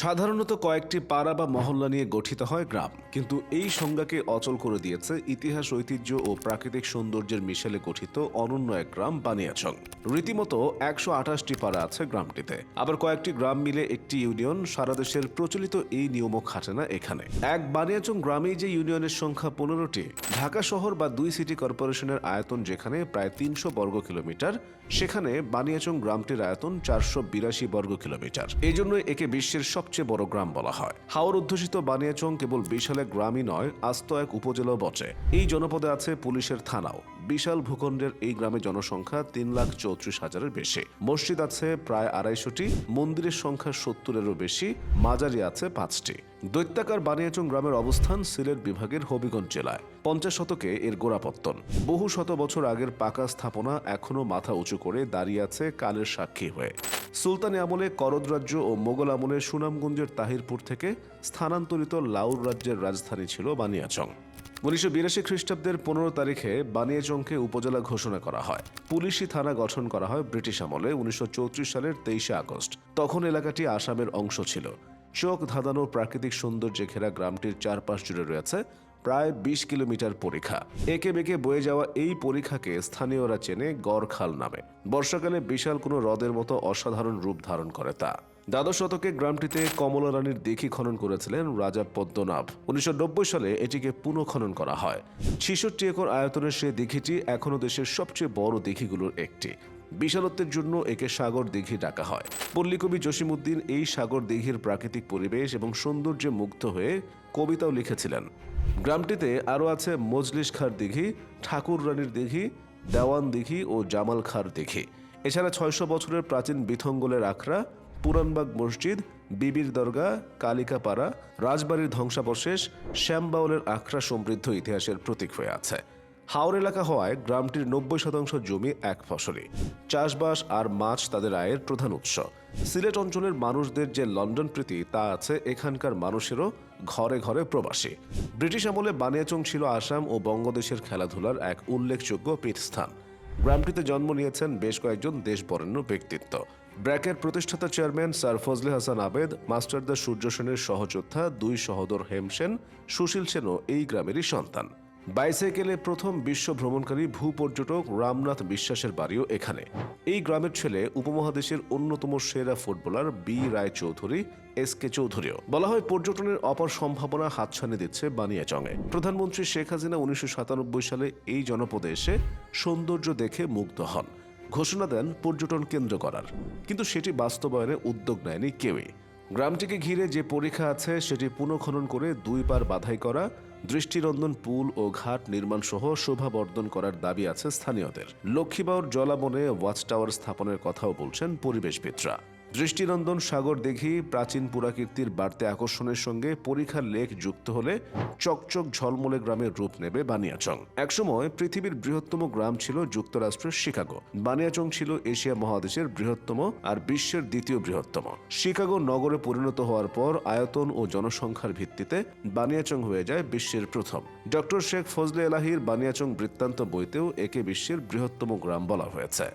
সাধারণত কয়েকটি পাড়া বা মহল্লা নিয়ে গঠিত হয় গ্রাম, কিন্তু এই সংজ্ঞাকে অচল করে দিয়েছে ইতিহাস, ঐতিহ্য ও প্রাকৃতিক সৌন্দর্যের মিশেলে গঠিত অনন্য এক গ্রাম, বানিয়াচং। রীতিমতো একশো আঠাশটি পাড়া আছে গ্রামটিতে। আবার কয়েকটি গ্রাম মিলে একটি ইউনিয়ন, সারা দেশের প্রচলিত এই নিয়মও খাটে না এখানে। এক বানিয়াচং গ্রামেই যে ইউনিয়নের সংখ্যা পনেরোটি, ঢাকা শহর বা দুই সিটি কর্পোরেশনের আয়তন যেখানে প্রায় তিনশো বর্গ কিলোমিটার, সেখানে বানিয়াচং গ্রামটির আয়তন চারশো বিরাশি বর্গ কিলোমিটার। এই জন্য একে বিশ্বের সবচেয়ে বড় গ্রাম বলা হয়। হাওর অধ্যুষিত বানিয়াচং কেবল বিশাল গ্রামই নয়, আস্ত এক উপজেলাও বটে। এই জনপদে আছে পুলিশের থানাও। বিশাল ভূখণ্ডের এই গ্রামে জনসংখ্যা তিন লাখ চৌত্রিশ হাজারের বেশি। মসজিদ আছে প্রায় আড়াইশোটি, মন্দিরের সংখ্যা সত্তরেরও বেশি, মাজারি আছে পাঁচটি। দৈত্যাকার বানিয়াচং গ্রামের অবস্থান সিলেট বিভাগের হবিগঞ্জ জেলায়। পঞ্চাশ শতকে এর গোড়াপত্তন। বহু শত বছর আগের পাকা স্থাপনা এখনও মাথা উঁচু করে দাঁড়িয়ে আছে কালের সাক্ষী হয়ে। সুলতানি আমলে করদ রাজ্য ও মোগল আমলে সুনামগঞ্জের তাহিরপুর থেকে স্থানান্তরিত লাউর রাজ্যের রাজধানী ছিল বানিয়াচং। উনিশশো বিরাশি খ্রিস্টাব্দের পনেরো তারিখে বানিয়াচংকে উপজেলা ঘোষণা করা হয়। পুলিশি থানা গঠন করা হয় ব্রিটিশ আমলে উনিশশো চৌত্রিশ সালের তেইশে আগস্ট। তখন এলাকাটি আসামের অংশ ছিল। চোখ ধাঁধানো প্রাকৃতিক সৌন্দর্যে ঘেরা গ্রামটির চারপাশ জুড়ে রয়েছে প্রায় বিশ কিলোমিটার পরীক্ষা। একে বেঁকে বয়ে যাওয়া এই পরীক্ষাকে স্থানীয়রা চেনে গড়খাল নামে। বর্ষাকালে বিশাল কোনো হ্রদের মতো অসাধারণ রূপ ধারণ করে তা। দ্বাদশ শতকে গ্রামটিতে কমলা রানীর দিঘি খনন করেছিলেন রাজা পদ্মনাভ। উনিশশো নব্বই সালে এটিকে পুনঃখনন করা হয়। ছিষট্টি একর আয়তনের সে দিঘিটি এখনও দেশের সবচেয়ে বড় দিঘিগুলোর একটি। বিশালত্বের জন্য একে সাগর দিঘি ডাকা হয়। পল্লীকবি জসিমুদ্দিন এই সাগর দিঘির প্রাকৃতিক পরিবেশ এবং সৌন্দর্যে মুগ্ধ হয়ে কবিতাও লিখেছিলেন। গ্রামটিতে আরও আছে মজলিস খার দিঘি, ঠাকুর রানীর দিঘি, দেওয়ান দিঘি ও জামাল খার দিঘি। এছাড়া ছয়শো বছরের প্রাচীন বিথঙ্গলের আখড়া, পুরানবাগ মসজিদ, বিবির দরগা, কালিকাপাড়া, রাজবাড়ির ধ্বংসাবশেষ, শ্যামবাউলের আখড়া সমৃদ্ধ ইতিহাসের প্রতীক হয়ে আছে। হাওর এলাকা হওয়ায় গ্রামটির নব্বই শতাংশ জমি এক ফসলি। চাষবাস আর মাছ তাদের আয়ের প্রধান উৎস। সিলেট অঞ্চলের মানুষদের যে লন্ডন প্রীতি তা আছে এখানকার মানুষেরও ঘরে ঘরে প্রবাসী। ব্রিটিশ আমলে বানিয়াচং ছিল আসাম ও বঙ্গদেশের খেলাধুলার এক উল্লেখযোগ্য পীঠস্থান। গ্রামটিতে জন্ম নিয়েছেন বেশ কয়েকজন দেশবরেণ্য ব্যক্তিত্ব। ব্র্যাকের প্রতিষ্ঠাতা চেয়ারম্যান স্যার ফজলে হাসান আবেদ, মাস্টারদা সূর্য সেনের সহযোদ্ধা দুই সহোদর হেম সেন, সুশীল সেনও এই গ্রামেরই সন্তান। বাইসাইকেলে প্রথম বিশ্ব ভ্রমণকারী ভূপর্যটক রামনাথ বিশ্বাসের বাড়িও এখানে। এই গ্রামের ছেলে উপমহাদেশের অন্যতম সেরা footballer B Roy Chowdhury, S K চৌধুরীও। বলা হয় পর্যটনের অপার সম্ভাবনা হাতছানি দিচ্ছে বানিয়াচংয়ে। প্রধানমন্ত্রী শেখ হাসিনা উনিশশো সালে এই জনপদে এসে সৌন্দর্য দেখে মুগ্ধ হন। ঘোষণা দেন পর্যটন কেন্দ্র করার। কিন্তু সেটি বাস্তবায়নে উদ্যোগ নেয়নি কেউই। গ্রামটিকে ঘিরে যে পরীক্ষা আছে, সেটি পুনঃখনন করে দুই পার বাধাই করা দৃষ্টিনন্দন পুল ও ঘাট নির্মাণ সহ শোভাবর্ধন করার দাবি আছে স্থানীয়দের। লক্ষ্মীবাউর জলাবনে ওয়াচ টাওয়ার স্থাপনের কথাও বলছেন পরিবেশবিদরা। দৃষ্টিনন্দন সাগর দেখি প্রাচীন পুরাকীর্তির বাড়তে আকর্ষণের সঙ্গে পরীক্ষার লেখ যুক্ত হলে চকচক ঝলমলে গ্রামের রূপ নেবে বানিয়াচং। একসময় পৃথিবীর বৃহত্তম গ্রাম ছিল যুক্তরাষ্ট্রের শিকাগো। বানিয়াচং ছিল এশিয়া মহাদেশের বৃহত্তম আর বিশ্বের দ্বিতীয় বৃহত্তম। শিকাগো নগরে পরিণত হওয়ার পর আয়তন ও জনসংখ্যার ভিত্তিতে বানিয়াচং হয়ে যায় বিশ্বের প্রথম। ডক্টর শেখ ফজলে এলাহির বানিয়াচং বৃত্তান্ত বইতেও একে বিশ্বের বৃহত্তম গ্রাম বলা হয়েছে।